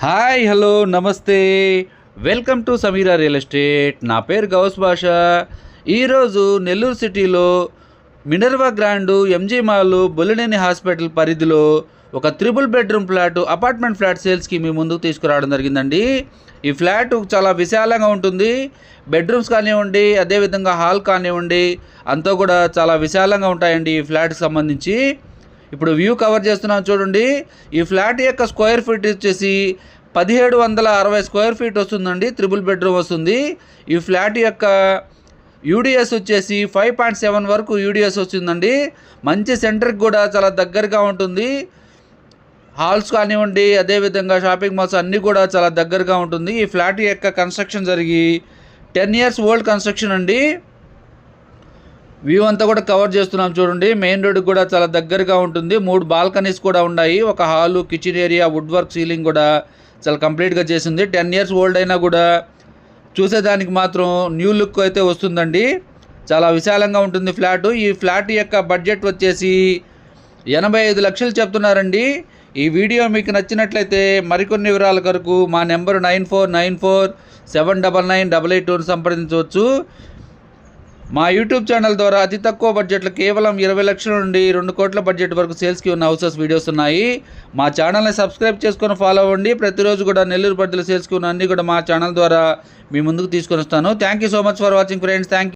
Hi hello నమస్తే. Welcome to Sameera real estate. నా పేరు గౌస్ భాష. ఈరోజు నెల్లూరు సిటీలో Minerva grand MG mall Bolineni hospital పరిధిలో ఒక triple bedroom flat apartment flat సేల్స్కి మీ ముందుకు తీసుకురావడం జరిగిందండి. ఈ ఫ్లాట్ చాలా విశాలంగా ఉంటుంది. బెడ్రూమ్స్ కానివ్వండి అదేవిధంగా హాల్ కానివ్వండి అంతా కూడా చాలా విశాలంగా ఉంటాయండి ఈ ఫ్లాట్కి సంబంధించి. ఇప్పుడు వ్యూ కవర్ చేస్తున్నాం చూడండి. ఈ ఫ్లాట్ యొక్క స్క్వేర్ ఫీట్ వచ్చేసి పదిహేడు వందల అరవై స్క్వేర్ ఫీట్ వస్తుందండి త్రిబుల్ బెడ్రూమ్ వస్తుంది. ఈ ఫ్లాట్ యొక్క యూడిఎస్ వచ్చేసి ఫైవ్ పాయింట్ సెవెన్ వరకు యూడిఎస్ వచ్చిందండి మంచి సెంటర్కి కూడా చాలా దగ్గరగా ఉంటుంది. హాల్స్ కానివ్వండి అదేవిధంగా షాపింగ్ మాల్స్ అన్నీ కూడా చాలా దగ్గరగా ఉంటుంది. ఈ ఫ్లాట్ యొక్క కన్స్ట్రక్షన్ జరిగి టెన్ ఇయర్స్ ఓల్డ్ కన్స్ట్రక్షన్ అండి. వ్యూ అంతా కూడా కవర్ చేస్తున్నాం చూడండి. మెయిన్ రోడ్ కూడా చాలా దగ్గరగా ఉంటుంది. మూడు బాల్కనీస్ కూడా ఉన్నాయి. ఒక hall kitchen area wood work ceiling కూడా చాలా కంప్లీట్గా చేసింది. టెన్ ఇయర్స్ ఓల్డ్ అయినా కూడా చూసేదానికి మాత్రం న్యూ లుక్ అయితే వస్తుందండి. చాలా విశాలంగా ఉంటుంది ఫ్లాట్. ఈ ఫ్లాట్ యొక్క బడ్జెట్ వచ్చేసి ఎనభై ఐదు లక్షలు చెప్తున్నారండి. ఈ వీడియో మీకు నచ్చినట్లయితే మరికొన్ని వివరాల కొరకు మా number nine four nine four seven double nine double eight టూను సంప్రదించవచ్చు. మా యూట్యూబ్ ఛానల్ ద్వారా అతి తక్కువ బడ్జెట్లో కేవలం ఇరవై లక్షల నుండి రెండు కోట్ల బడ్జెట్ వరకు సేల్స్కి ఉన్న హౌసెస్ వీడియోస్ ఉన్నాయి. మా ఛానల్ని సబ్స్క్రైబ్ చేసుకొని ఫాలో అవ్వండి. ప్రతిరోజు కూడా నెల్లూరు బడ్జెట్ సేల్స్కి ఉన్న అన్ని కూడా మా ఛానల్ ద్వారా మీ ముందుకు తీసుకొని వస్తాను. Thank you so much for watching friends thank